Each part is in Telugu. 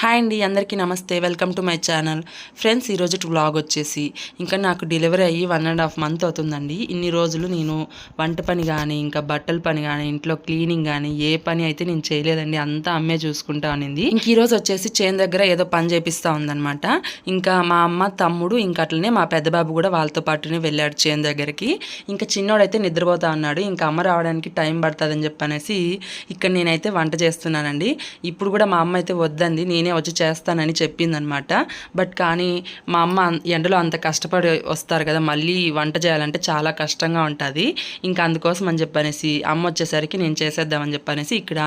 హాయ్ అండి అందరికీ నమస్తే. Welcome to my channel. Friends ఈరోజు వ్లాగ్ వచ్చేసి ఇంకా నాకు డెలివరీ అయ్యి వన్ అండ్ హాఫ్ మంత్ అవుతుందండి. ఇన్ని రోజులు నేను వంట పని కానీ ఇంకా బట్టల పని కానీ ఇంట్లో క్లీనింగ్ కానీ ఏ పని అయితే నేను చేయలేదండి. అంతా అమ్మే చూసుకుంటా అనింది ఇంక ఈరోజు వచ్చేసి చేను దగ్గర ఏదో పని చేపిస్తూ ఉందనమాట ఇంకా మా అమ్మ తమ్ముడు ఇంకా అట్లనే మా పెద్దబాబు కూడా వాళ్ళతో పాటునే వెళ్ళాడు చేను దగ్గరికి. ఇంకా చిన్నోడైతే నిద్రపోతా ఉన్నాడు. ఇంకా అమ్మ రావడానికి టైం పడుతుందని చెప్పనేసి ఇక్కడ నేనైతే వంట చేస్తున్నానండి. ఇప్పుడు కూడా మా అమ్మ అయితే వద్దంది. నేను వచ్చి చేస్తానని చెప్పిందనమాట. బట్ కానీ మా అమ్మ ఎండలో అంత కష్టపడి వస్తారు కదా మళ్ళీ వంట చేయాలంటే చాలా కష్టంగా ఉంటుంది. ఇంకా అందుకోసం అని చెప్పనేసి అమ్మ వచ్చేసరికి నేను చేసేద్దామని చెప్పనేసి ఇక్కడ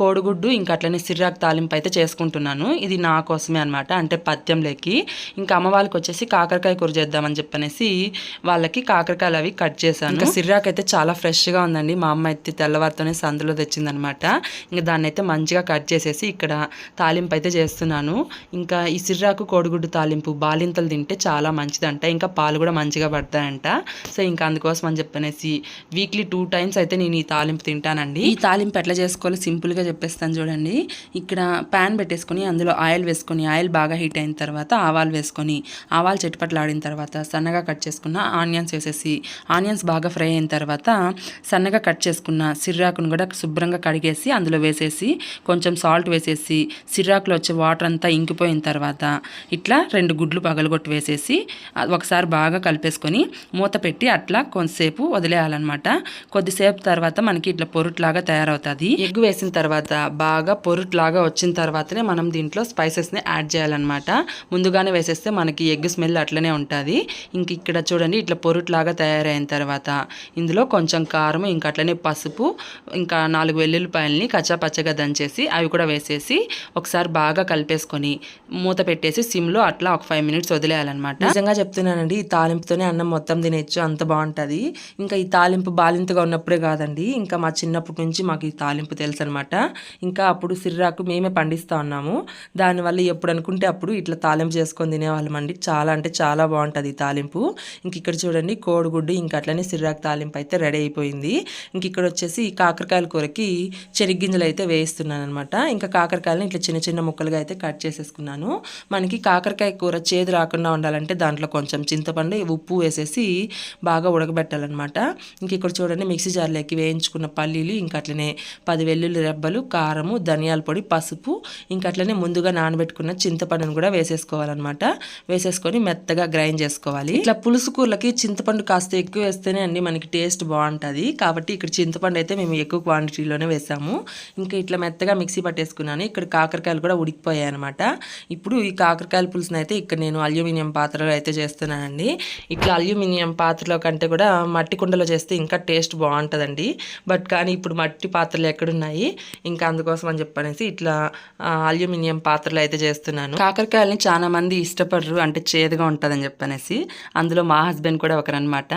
కోడిగుడ్డు ఇంకా అట్లనే సిర్రాకు తాలింపు అయితే చేసుకుంటున్నాను. ఇది నా కోసమే అనమాట అంటే పద్యం లేకి ఇంకా అమ్మ వాళ్ళకి వచ్చేసి కాకరకాయ కూర చేద్దామని చెప్పనేసి వాళ్ళకి కాకరకాయలు అవి కట్ చేశాను. ఇంకా సిర్రాకు అయితే చాలా ఫ్రెష్గా ఉందండి. మా అమ్మ అయితే తెల్లవారితోనే సందులో తెచ్చిందనమాట. ఇంకా దాన్ని అయితే మంచిగా కట్ చేసేసి ఇక్కడ తాలింపు అయితే చేస్తున్నాను. ఇంకా ఈ సిర్రాకు కోడిగుడ్డు తాలింపు బాలింతలు తింటే చాలా మంచిదంట. ఇంకా పాలు కూడా మంచిగా పడతాయంట. సో ఇంకా అందుకోసం అని చెప్పనేసి వీక్లీ టూ టైమ్స్ అయితే నేను ఈ తాలింపు తింటానండి. ఈ తాలింపు ఎట్లా చేసుకోవాలో సింపుల్గా చెప్పేస్తాను చూడండి. ఇక్కడ ప్యాన్ పెట్టేసుకొని అందులో ఆయిల్ వేసుకొని ఆయిల్ బాగా హీట్ అయిన తర్వాత ఆవాలు వేసుకొని ఆవాలు చెట్టుపట్లాడిన తర్వాత సన్నగా కట్ చేసుకున్న ఆనియన్స్ వేసేసి ఆనియన్స్ బాగా ఫ్రై అయిన తర్వాత సన్నగా కట్ చేసుకున్న సిర్రాకును కూడా శుభ్రంగా కడిగేసి అందులో వేసేసి కొంచెం సాల్ట్ వేసేసి సిర్రాకులో వచ్చే వాటర్ అంతా ఇంకిపోయిన తర్వాత ఇట్లా రెండు గుడ్లు పగలగొట్టి వేసేసి ఒకసారి బాగా కలిపేసుకొని మూత పెట్టి అట్లా కొంతసేపు వదిలేయాలన్నమాట. కొద్దిసేపు తర్వాత మనకి ఇట్లా పొరుట్లాగా తయారవుతుంది. ఎగ్ వేసిన తర్వాత బాగా పొరుట్లాగా వచ్చిన తర్వాతనే మనం దీంట్లో స్పైసెస్ని యాడ్ చేయాలన్నమాట. ముందుగానే వేసేస్తే మనకి ఎగ్ స్మెల్ అట్లనే ఉంటుంది. ఇంక ఇక్కడ చూడండి ఇట్లా పొరుట్లాగా తయారైన తర్వాత ఇందులో కొంచెం కారం ఇంకా అట్లనే పసుపు ఇంకా నాలుగు వెల్లుల్లిపాయలని కచ్చా పచ్చగా దంచేసి అవి కూడా వేసేసి ఒకసారి బాగా కలిపేసుకొని మూత పెట్టేసి సిమ్లో అట్లా ఒక ఫైవ్ మినిట్స్ వదిలేయాలన్నమాట. నిజంగా చెప్తున్నానండి ఈ తాలింపుతోనే అన్నం మొత్తం తినేచ్చు అంత బాగుంటుంది. ఇంకా ఈ తాలింపు బాలింతగా ఉన్నప్పుడే కాదండి ఇంకా మా చిన్నప్పటి నుంచి మాకు ఈ తాలింపు తెలుసు అనమాట ఇంకా అప్పుడు సిర్రాకు మేమే పండిస్తా ఉన్నాము. దానివల్ల ఎప్పుడు అనుకుంటే అప్పుడు ఇట్లా తాలింపు చేసుకొని తినేవాళ్ళమండి చాలా అంటే చాలా బాగుంటుంది ఈ తాలింపు. ఇంక ఇక్కడ చూడండి కోడిగుడ్డు ఇంకా అట్లనే సిర్రాకు తాలింపు అయితే రెడీ అయిపోయింది. ఇంక ఇక్కడ వచ్చేసి ఈ కాకరకాయల కూరకి చెరిగ్గింజలు అయితే వేయిస్తున్నాను అనమాట ఇంకా కాకరకాయలను ఇట్లా చిన్న చిన్న ముక్కలుగా అయితే కట్ చేసేసుకున్నాను. మనకి కాకరకాయ కూర చేదు రాకుండా ఉండాలంటే దాంట్లో కొంచెం చింతపండు ఉప్పు వేసేసి బాగా ఉడకబెట్టాలన్నమాట. ఇంక ఇక్కడ చూడండి మిక్సీ జార్లోకి వేయించుకున్న పల్లీలు ఇంకా అట్లనే పది వెల్లుల్లి రెబ్బలు కారము ధనియాల పొడి పసుపు ఇంకా అట్లనే ముందుగా నానబెట్టుకున్న చింతపండును కూడా వేసేసుకోవాలన్నమాట. వేసేసుకొని మెత్తగా గ్రైండ్ చేసుకోవాలి. ఇట్లా పులుసు కూరలకి చింతపండు కాస్త ఎక్కువ వేస్తేనే అండి మనకి టేస్ట్ బాగుంటుంది. కాబట్టి ఇక్కడ చింతపండు అయితే మేము ఎక్కువ క్వాంటిటీలోనే వేసాము. ఇంకా ఇట్లా మెత్తగా మిక్సీ పట్టేసుకున్నాను. ఇక్కడ కాకరకాయలు కూడా ఉడికి చిక్కిపోయాయి అనమాట ఇప్పుడు ఈ కాకరకాయల పులుసుని అయితే ఇక్కడ నేను అల్యూమినియం పాత్రలో అయితే చేస్తున్నానండి. ఇట్లా అల్యూమినియం పాత్రలో కంటే కూడా మట్టి కుండలో చేస్తే ఇంకా టేస్ట్ బాగుంటుందండి. బట్ కానీ ఇప్పుడు మట్టి పాత్రలు ఎక్కడున్నాయి? ఇంకా అందుకోసం అని చెప్పనేసి ఇట్లా అల్యూమినియం పాత్రలు అయితే చేస్తున్నాను. కాకరకాయలని చాలా మంది ఇష్టపడరు అంటే చేదుగా ఉంటుందని చెప్పనేసి. అందులో మా హస్బెండ్ కూడా ఒకరనమాట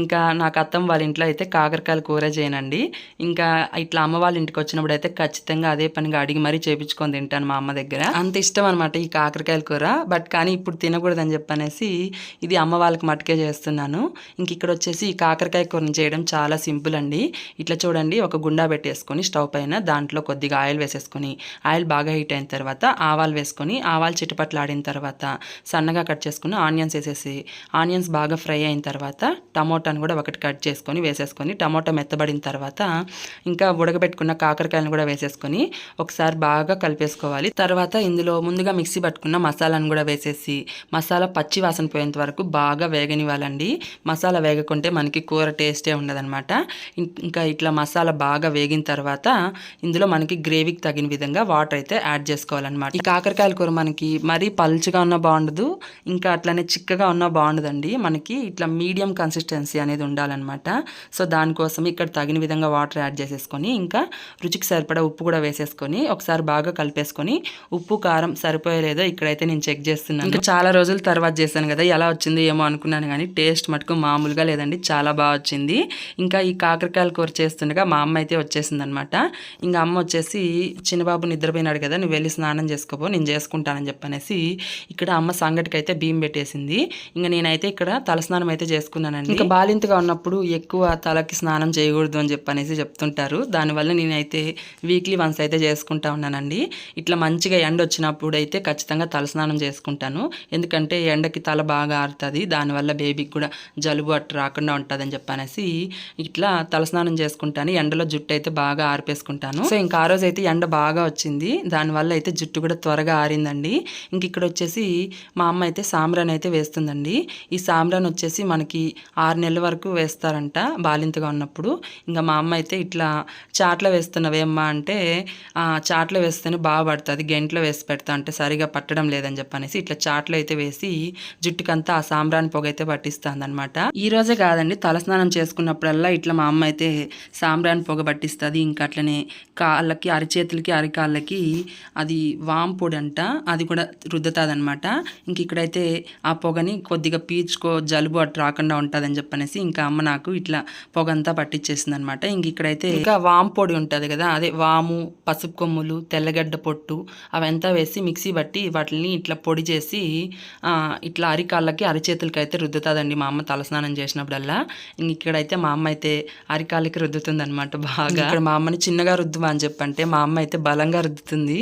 ఇంకా నాకు అత్తమ్మ వాళ్ళ ఇంట్లో అయితే కాకరకాయలు కూర చేయనండి. ఇంకా ఇట్లా అమ్మ వాళ్ళ ఇంటికి వచ్చినప్పుడు అయితే ఖచ్చితంగా అదే పనిగా అడిగి మరీ చేపించుకొని తింటాను మా అమ్మ దగ్గర దగ్గర. అంత ఇష్టం అనమాట ఈ కాకరకాయల కూర. బట్ కానీ ఇప్పుడు తినకూడదని చెప్పనేసి ఇది అమ్మ వాళ్ళకి మట్టుకే చేస్తున్నాను. ఇంక ఇక్కడ వచ్చేసి ఈ కాకరకాయ కూరని చేయడం చాలా సింపుల్ అండి. ఇట్లా చూడండి ఒక గుండా పెట్టేసుకొని స్టవ్ పైన దాంట్లో కొద్దిగా ఆయిల్ వేసేసుకొని ఆయిల్ బాగా హీట్ అయిన తర్వాత ఆవాలు వేసుకొని ఆవాలు చిటపట్లాడిన తర్వాత సన్నగా కట్ చేసుకుని ఆనియన్స్ వేసేసి ఆనియన్స్ బాగా ఫ్రై అయిన తర్వాత టమోటాను కూడా ఒకటి కట్ చేసుకొని వేసేసుకొని టమోటా మెత్తబడిన తర్వాత ఇంకా ఉడకబెట్టుకున్న కాకరకాయలను కూడా వేసేసుకొని ఒకసారి బాగా కలిపేసుకోవాలి. తర్వాత తర్వాత ఇందులో ముందుగా మిక్సీ పట్టుకున్న మసాలాను కూడా వేసేసి మసాలా పచ్చి వాసన పోయేంత వరకు బాగా వేగనివ్వాలండి. మసాలా వేగకుంటే మనకి కూర టేస్టే ఉండదన్నమాట. ఇంకా ఇట్లా మసాలా బాగా వేగిన తర్వాత ఇందులో మనకి గ్రేవీకి తగిన విధంగా వాటర్ అయితే యాడ్ చేసుకోవాలన్నమాట. ఈ కాకరకాయల కూర మనకి మరీ పలుచగా ఉన్న బాగుండదు ఇంకా అట్లనే చిక్కగా ఉన్న బాగుండదండి. మనకి ఇట్లా మీడియం కన్సిస్టెన్సీ అనేది ఉండాలన్నమాట. సో దానికోసం ఇక్కడ తగిన విధంగా వాటర్ యాడ్ చేసేసుకొని ఇంకా రుచికి సరిపడా ఉప్పు కూడా వేసేసుకొని ఒకసారి బాగా కలిపేసుకొని ఉప్పు కారం సరిపోయలేదో ఇక్కడైతే నేను చెక్ చేస్తున్నాను. ఇంకా చాలా రోజుల తర్వాత చేశాను కదా ఎలా వచ్చింది ఏమో అనుకున్నాను కానీ టేస్ట్ మటుకు మామూలుగా లేదండి చాలా బాగా వచ్చింది. ఇంకా ఈ కాకరకాయల కూర చేస్తుండగా మా అమ్మ అయితే వచ్చేసింది అనమాట ఇంకా అమ్మ వచ్చేసి చిన్నబాబు నిద్రపోయినాడు కదా నువ్వు వెళ్ళి స్నానం చేసుకోపో నేను చేసుకుంటానని చెప్పనేసి ఇక్కడ అమ్మ సంగటికి అయితే బియ్యం పెట్టేసింది. ఇంకా నేనైతే ఇక్కడ తలస్నానం అయితే చేసుకున్నానండి. ఇంకా బాలింతగా ఉన్నప్పుడు ఎక్కువ తలకి స్నానం చేయకూడదు అని చెప్పనేసి చెప్తుంటారు. దానివల్ల నేనైతే వీక్లీ వన్స్ అయితే చేసుకుంటా ఉన్నానండి. ఇట్లా మంచిగా మంచిగా ఎండ వచ్చినప్పుడు అయితే ఖచ్చితంగా తలస్నానం చేసుకుంటాను. ఎందుకంటే ఎండకి తల బాగా ఆరుతుంది దానివల్ల బేబీకి కూడా జలుబు అట్టు రాకుండా ఉంటుందని చెప్పనేసి ఇట్లా తలస్నానం చేసుకుంటాను. ఎండలో జుట్టు అయితే బాగా ఆరిపేసుకుంటాను. సో ఇంకా ఆ రోజు అయితే ఎండ బాగా వచ్చింది. దానివల్ల అయితే జుట్టు కూడా త్వరగా ఆరిందండి. ఇంక ఇక్కడ వచ్చేసి మా అమ్మ అయితే సాంబ్రాన్ అయితే వేస్తుందండి. ఈ సాంబ్రాన్ వచ్చేసి మనకి ఆరు నెలల వరకు వేస్తారంట బాలింతగా ఉన్నప్పుడు. ఇంకా మా అమ్మ అయితే ఇట్లా చాట్లో వేస్తున్నవేమ్మా అంటే చాట్లో వేస్తేనే బాగా పడుతుంది గెంట్లో వేసి పెడతా అంటే సరిగా పట్టడం లేదని చెప్పనేసి ఇట్లా చాట్లో అయితే వేసి జుట్టుకంతా ఆ సాంబ్రాన్ పొగ అయితే పట్టిస్తుంది అనమాట ఈ రోజే కాదండి తలస్నానం చేసుకున్నప్పుడల్లా ఇట్లా మా అమ్మ అయితే సాంబ్రాన్ పొగ పట్టిస్తుంది ఇంకా అట్లనే కాళ్ళకి అరిచేతులకి అరికాళ్ళకి అది వామ్ పొడి అంట అది కూడా రుద్దుతుంది అనమాట ఇంక ఇక్కడైతే ఆ పొగని కొద్దిగా పీచుకో జలుబు అటు రాకుండా ఉంటుందని చెప్పనేసి ఇంకా అమ్మ నాకు ఇట్లా పొగ అంతా పట్టించేసింది అనమాట ఇంక ఇక్కడైతే ఇంకా వాంపొడి ఉంటుంది కదా అదే వాము పసుపు కొమ్ములు తెల్లగడ్డ పొట్టు అవంతా వేసి మిక్సీ బట్టి వాటిని ఇట్లా పొడి చేసి ఇట్లా అరికాళ్ళకి అరిచేతులకి అయితే రుద్దుతుందండి మా అమ్మ తలస్నానం చేసినప్పుడల్లా. ఇంక ఇక్కడైతే మా అమ్మ అయితే అరికాళ్ళకి రుద్దుతుంది అనమాట బాగా. ఇక్కడ మా అమ్మని చిన్నగా రుద్దుమా అని చెప్పంటే మా అమ్మ అయితే బలంగా రుద్దుతుంది.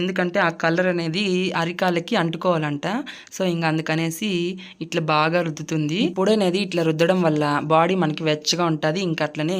ఎందుకంటే ఆ కలర్ అనేది అరికాళ్ళకి అంటుకోవాలంట. సో ఇంకా అందుకనేసి ఇట్లా బాగా రుద్దుతుంది. పొడి అనేది ఇట్లా రుద్దడం వల్ల బాడీ మనకి వెచ్చగా ఉంటుంది. ఇంకా అట్లనే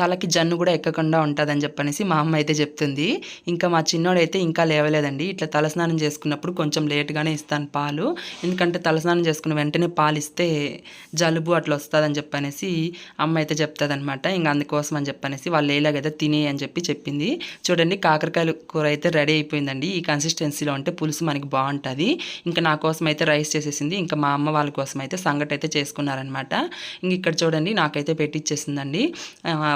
తలకి జన్ను కూడా ఎక్కకుండా ఉంటుంది అని చెప్పనేసి మా అమ్మ అయితే చెప్తుంది. ఇంకా మా చిన్నోడైతే అయితే ఇంకా లేవలేదండి. ఇట్లా తలస్నానం చేసుకున్నప్పుడు కొంచెం లేట్గానే ఇస్తాను పాలు. ఎందుకంటే తలస్నానం చేసుకున్న వెంటనే పాలు ఇస్తే జలుబు అట్లా వస్తుందని చెప్పనేసి అమ్మ అయితే చెప్తుంది అనమాట ఇంకా అందుకోసం అని చెప్పనేసి వాళ్ళు ఏలాగైతే తినే అని చెప్పి చెప్పింది. చూడండి కాకరకాయల కూర అయితే రెడీ అయిపోయిందండి. ఈ కన్సిస్టెన్సీలో ఉంటే పులుసు మనకి బాగుంటుంది ఇంకా నా కోసం అయితే రైస్ చేసేసింది. ఇంకా మా అమ్మ వాళ్ళ కోసం అయితే సంగటి అయితే చేసుకున్నారనమాట ఇంక ఇక్కడ చూడండి నాకైతే పెట్టిచ్చేసిందండి.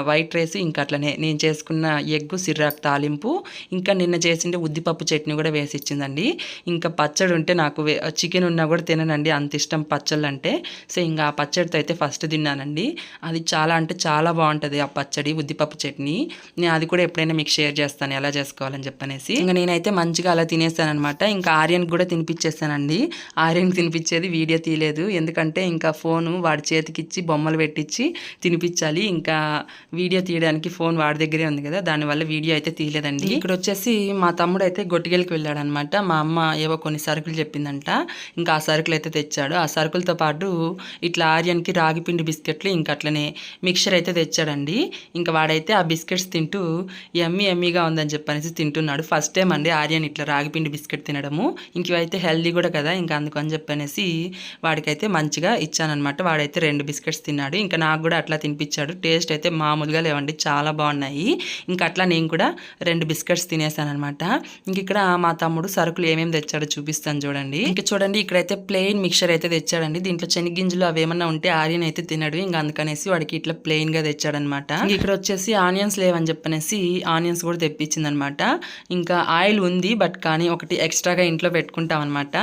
వైట్ రైస్ ఇంకా అట్లనే నేను చేసుకున్న ఎగ్గు సిర్రాకు తాలింపు. ఇంకా నిన్న చేసిన చేసిండే ఉద్దిపప్పు చట్నీ కూడా వేసి ఇచ్చిందండి ఇంకా పచ్చడి ఉంటే నాకు వే- చికెన్ ఉన్నా కూడా తిననండి. అంత ఇష్టం పచ్చళ్ళు అంటే సో ఇంకా ఆ పచ్చడితో అయితే ఫస్ట్ తిన్నానండి. అది చాలా అంటే చాలా బాగుంటుంది ఆ పచ్చడి ఉద్దిపప్పు చట్నీ. నేను అది కూడా ఎప్పుడైనా మీకు షేర్ చేస్తాను. ఎలా చేసుకోవాలని చెప్పనేసి. ఇంకా నేనైతే మంచిగా అలా తినేస్తాను అనమాట ఇంకా ఆర్యన్కి కూడా తినిపించేస్తానండి ఆర్యన్కి తినిపించేది వీడియో తీయలేదు. ఎందుకంటే ఇంకా ఫోను వాడి చేతికి ఇచ్చి బొమ్మలు పెట్టించి తినిపించాలి ఇంకా వీడియో తీయడానికి ఫోన్ వాడి దగ్గరే ఉంది కదా. దానివల్ల వీడియో అయితే తీయలేదండి. ఇక్కడ వచ్చేసి మా తమ్ముడు అయితే గొట్టిగెలకి వెళ్ళాడు అనమాట మా అమ్మ ఏవో కొన్ని సరుకులు చెప్పిందంట. ఇంకా ఆ సరుకులు అయితే తెచ్చాడు. ఆ సరుకులతో పాటు ఇట్లా ఆర్యన్కి రాగి పిండి బిస్కెట్లు ఇంకా అట్లనే మిక్చర్ అయితే తెచ్చాడండి. ఇంకా వాడైతే ఆ బిస్కెట్స్ తింటూ ఎమ్మి ఎమ్మిగా ఉందని చెప్పనేసి తింటున్నాడు. ఫస్ట్ టైం అండి ఆర్యన్ ఇట్లా రాగి పిండి బిస్కెట్ తినడము. ఇంక ఇవైతే హెల్దీ కూడా కదా ఇంకా అందుకని చెప్పనేసి వాడికైతే మంచిగా ఇచ్చానమాట వాడైతే రెండు బిస్కెట్స్ తిన్నాడు. ఇంకా నాకు కూడా అట్లా తినిపించాడు టేస్ట్ అయితే మామూలుగా లేవండి. చాలా బాగున్నాయి. ఇంకా అట్లా నేను కూడా రెండు బిస్కెట్స్ తినేసాను అనమాట ఇంక ఇక్కడ మా తమ్ముడు సరుకులు ఏమేమి తెచ్చాడో చూపిస్తాను చూడండి. ఇంకా చూడండి ఇక్కడైతే ప్లెయిన్ మిక్చర్ అయితే తెచ్చాడండి. దీంట్లో శనగింజలు అవి ఉంటే ఆరియన్ అయితే తినడు. ఇంకా అందుకనేసి వాడికి ఇట్లా ప్లెయిన్గా తెచ్చాడనమాట. ఇక్కడ వచ్చేసి ఆనియన్స్ లేవని చెప్పనేసి ఆనియన్స్ కూడా తెప్పించిందనమాట. ఇంకా ఆయిల్ ఉంది బట్ కానీ ఒకటి ఎక్స్ట్రాగా ఇంట్లో పెట్టుకుంటాం అనమాట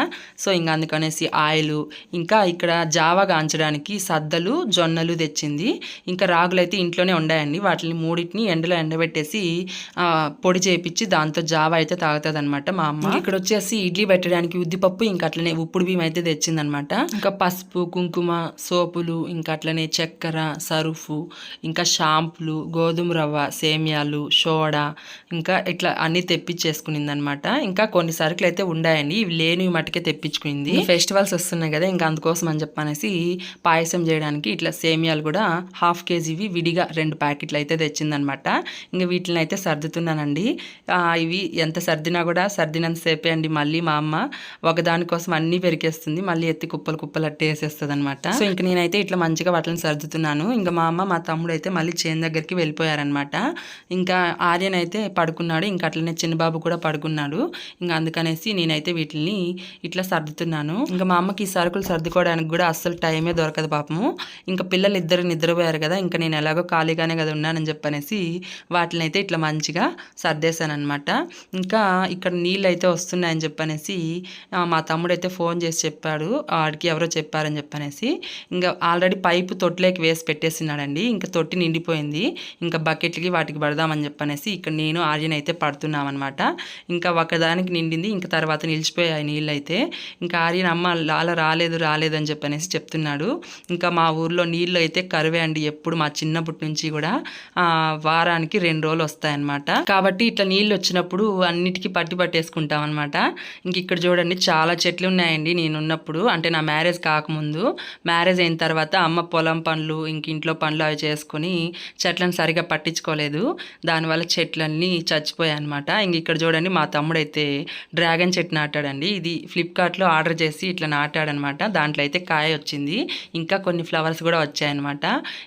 సో ఇంకా అందుకనేసి ఆయిల్ ఇంకా ఇక్కడ జావా గాంచడానికి సద్దలు జొన్నలు తెచ్చింది. ఇంకా రాగులు అయితే ఇంట్లోనే ఉండాయండి. వాటిని మూడింటిని ఎండలో ఎండబెట్టేసి పొడి చేపించి దాంతో జావా అయితే తాగుతుంది అనమాట మా అమ్మ. ఇక్కడ వచ్చేసి ఇడ్లీ పెట్టడానికి ఉద్దిపప్పు ఇంకా అట్లనే ఉప్పుడు బియ్యం అయితే తెచ్చిందనమాట ఇంకా పసుపు కుంకుమ సోపులు ఇంకా అట్లనే చక్కెర సరుఫు ఇంకా షాంపులు గోధుమ రవ్వ సేమియాలు సోడా ఇంకా ఇట్లా అన్ని తెప్పించేసుకునింది అనమాట ఇంకా కొన్ని సరుకులు అయితే ఉండాయండి ఇవి లేనివి మటుకే తెప్పించుకుంది. ఫెస్టివల్స్ వస్తున్నాయి కదా ఇంకా అందుకోసం అని చెప్పనేసి పాయసం చేయడానికి ఇట్లా సేమియాలు కూడా హాఫ్ కేజీవి విడిగా రెండు ప్యాకెట్లు అయితే తెచ్చిందనమాట ఇంకా వీటిని అయితే సర్దుతున్నానండి. ఇవి ఎంత సర్దినా కూడా సర్దినంత సేపే అండి మళ్ళీ మా అమ్మ. ఒకదానికోసం అన్నీ పెరికేస్తుంది మళ్ళీ ఎత్తి కుప్పలు కుప్పలు అట్టే వేసేస్తుంది అనమాట సో ఇంక నేనైతే ఇట్లా మంచిగా వాటిని సర్దుతున్నాను. ఇంకా మా అమ్మ మా తమ్ముడు అయితే మళ్ళీ చేను దగ్గరికి వెళ్ళిపోయారనమాట ఇంకా ఆర్యన్ అయితే పడుకున్నాడు. ఇంకా అట్లనే చిన్నబాబు కూడా పడుకున్నాడు. ఇంకా అందుకనేసి నేనైతే వీటిని ఇట్లా సర్దుతున్నాను. ఇంకా మా అమ్మకి ఈ సరుకులు సర్దుకోవడానికి కూడా అస్సలు టైమే దొరకదు పాపము. ఇంకా పిల్లలు ఇద్దరు నిద్రపోయారు కదా ఇంకా నేను ఎలాగో ఖాళీగానే కదా ఉన్నానని చెప్పనేసి వాటిని అయితే ఇట్లా మంచిగా సర్దేశాను అనమాట ఇంకా ఇక్కడ నీళ్ళు అయితే వస్తున్నాయని చెప్పనేసి మా తమ్ముడైతే ఫోన్ చేసి చెప్పాడు. వాడికి ఎవరో చెప్పారని చెప్పనేసి ఇంకా ఆల్రెడీ పైపు తొట్లోకి వేసి పెట్టేసినాడండి ఇంకా తొట్టి నిండిపోయింది. ఇంకా బకెట్లకి వాటికి పడదామని చెప్పనేసి ఇక్కడ నేను ఆర్యన్ అయితే పడుతున్నాం అనమాట ఇంకా ఒకదానికి నిండింది ఇంకా తర్వాత నిలిచిపోయాయి నీళ్ళు అయితే ఇంకా ఆర్యన్ అమ్మ లాల రాలేదు రాలేదు అని చెప్పనేసి చెప్తున్నాడు. ఇంకా మా ఊర్లో నీళ్ళు అయితే కరువే అండి ఎప్పుడు మా చిన్నప్పటి నుంచి కూడా. వారానికి రెండు రోజులు వస్తాయన్నమాట. కాబట్టి ఇట్లా నీళ్ళు వచ్చినప్పుడు అన్నిటికీ పట్టి పట్టేసుకుంటాం అనమాట ఇంక ఇక్కడ చూడండి చాలా చెట్లు ఉన్నాయండి నేను ఉన్నప్పుడు అంటే నా మ్యారేజ్ కాకముందు. మ్యారేజ్ అయిన తర్వాత అమ్మ పొలం పనులు ఇంక ఇంట్లో పనులు అవి చేసుకొని చెట్లను సరిగా పట్టించుకోలేదు. దానివల్ల చెట్లన్నీ చచ్చిపోయాయి అనమాట ఇంక ఇక్కడ చూడండి మా తమ్ముడైతే డ్రాగన్ చెట్టు నాటాడండి. ఇది ఫ్లిప్కార్ట్లో ఆర్డర్ చేసి ఇట్లా నాటాడనమాట దాంట్లో అయితే కాయ వచ్చింది. ఇంకా కొన్ని ఫ్లవర్స్ కూడా వచ్చాయన్నమాట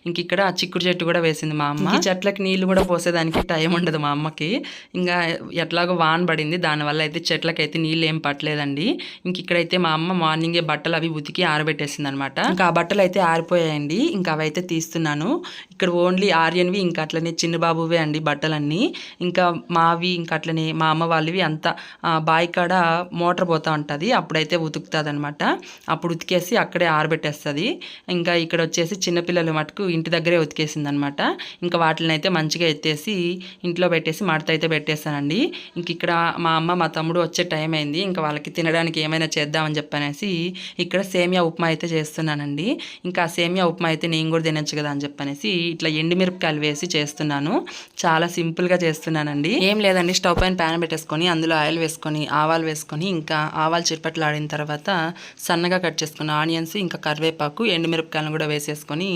ఇంక ఇక్కడ చిక్కుడు చెట్టు కూడా వేసింది మా అమ్మ. చెట్లకు చెట్లకి నీళ్ళు కూడా పోసేదానికి టైం ఉండదు మా అమ్మకి. ఇంకా ఎట్లా ఎట్లాగో వాన్ పడింది. దానివల్ల అయితే చెట్లకైతే నీళ్ళు ఏం పట్టలేదండి. ఇంక ఇక్కడైతే మా అమ్మ మార్నింగే బట్టలు అవి ఉతికి ఆరబెట్టేసింది అనమాట ఇంకా ఆ బట్టలు అయితే ఆరిపోయాయండి. ఇంకా అవైతే తీస్తున్నాను. ఇక్కడ ఓన్లీ ఆర్యన్వి ఇంకా అట్లనే చిన్నబాబువే అండి బట్టలన్నీ. ఇంకా మావి ఇంకా అట్లనే మా అమ్మ వాళ్ళవి అంతా బావి కాడ మోటార్ పోతూ ఉంటుంది. అప్పుడైతే ఉతుకుతుంది అనమాట అప్పుడు ఉతికేసి అక్కడే ఆరబెట్టేస్తుంది. ఇంకా ఇక్కడ వచ్చేసి చిన్నపిల్లలు మటుకు ఇంటి దగ్గరే ఉతికేసింది అనమాట ఇంకా వాటిని అయితే మంచిగా ఎత్తేసి ఇంట్లో పెట్టేసి మడత అయితే పెట్టేస్తానండి. ఇంక ఇక్కడ మా అమ్మ మా తమ్ముడు వచ్చే టైం అయింది. ఇంకా వాళ్ళకి తినడానికి ఏమైనా చేద్దామని చెప్పనేసి ఇక్కడ సేమియా ఉప్మా అయితే చేస్తున్నానండి. ఇంకా సేమియా ఉప్మా అయితే నేను కూడా తినొచ్చు కదా అని చెప్పనేసి ఇట్లా ఎండుమిరపకాయలు వేసి చేస్తున్నాను. చాలా సింపుల్గా చేస్తున్నానండి. ఏం లేదండి స్టవ్ పైన ప్యాన్ పెట్టేసుకొని అందులో ఆయిల్ వేసుకొని ఆవాలు వేసుకొని ఇంకా ఆవాలు చిరుపట్లు ఆడిన తర్వాత సన్నగా కట్ చేసుకున్న ఆనియన్స్ ఇంకా కరివేపాకు ఎండుమిరపకాయలను కూడా వేసేసుకొని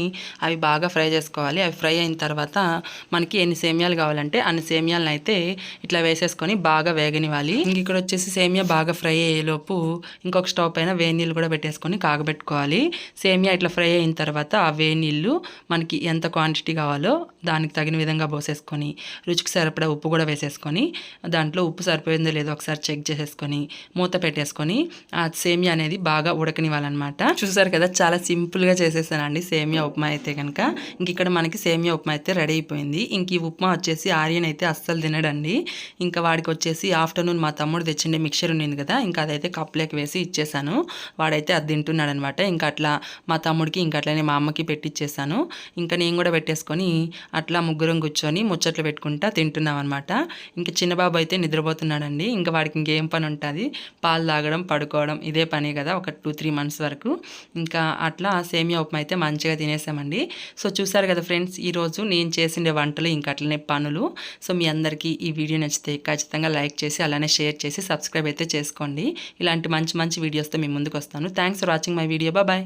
అవి బాగా ఫ్రై చేసుకోవాలి. అవి ఫ్రై అయిన తర్వాత మనకి ఎన్ని సేమియాలు కావాలంటే అన్ని సేమియాలను అయితే ఇట్లా వేసేసుకొని బాగా వేగనివ్వాలి. ఇంక ఇక్కడ వచ్చేసి సేమియా బాగా ఫ్రై అయ్యేలోపు ఇంకొక స్టవ్ పైన వేడి నీళ్ళు కూడా పెట్టేసుకొని కాగబెట్టుకోవాలి. సేమియా ఇట్లా ఫ్రై అయిన తర్వాత ఆ వేడి నీళ్ళు మనకి ఎంత క్వాంటిటీ కావాలో దానికి తగిన విధంగా పోసేసుకొని రుచికి సరిపడా ఉప్పు కూడా వేసేసుకొని దాంట్లో ఉప్పు సరిపోయిందో లేదో ఒకసారి చెక్ చేసేసుకొని మూత పెట్టేసుకొని ఆ సేమియా అనేది బాగా ఉడకనివ్వాలన్నమాట. చూసారు కదా చాలా సింపుల్గా చేసేసానండి సేమియా ఉప్మా అయితే కనుక. ఇంక ఇక్కడ మనకి సేమియా ఉప్మా అయితే రెడీ అయిపోయింది. ఇంక ఈ ఉప్మా వచ్చేసి ఆర్యన్ అయితే అస్సలు తినడండి. ఇంకా వాడికి వచ్చేసి ఆఫ్టర్నూన్ మా తమ్ముడు తెచ్చిండే మిక్చర్ ఉండింది కదా ఇంకా అదైతే కప్లోకి వేసి ఇచ్చేసాను. వాడైతే అది తింటున్నాడు అనమాట ఇంకా అట్లా మా తమ్ముడికి ఇంకా అట్లనే మా అమ్మకి పెట్టిచ్చేసాను. ఇంకా నేను కూడా పెట్టేసుకొని అట్లా ముగ్గురం కూర్చొని ముచ్చట్లు పెట్టుకుంటా తింటున్నాం అనమాట ఇంకా చిన్న బాబు అయితే నిద్రపోతున్నాడండి. ఇంకా వాడికి ఇంకేం పని ఉంటుంది పాలు తాగడం పడుకోవడం ఇదే పని కదా ఒక టూ త్రీ మంత్స్ వరకు. ఇంకా అట్లా సేమియా ఉప్మా అయితే మంచిగా తినేసామండి. సో చూసారు కదా ఫ్రెండ్స్ ఈరోజు నేను చేసిండే వంటలు ఇంకా అట్లనే పనులు. సో మీ అందరికీ ఈ వీడియో నచ్చితే ఖచ్చితంగా లైక్ చేసి అలానే షేర్ చేసి సబ్స్క్రైబ్ అయితే చేసుకోండి. ఇలాంటి మంచి మంచి వీడియోస్తో మీ ముందుకు వస్తాను thanks for watching my video. Bye.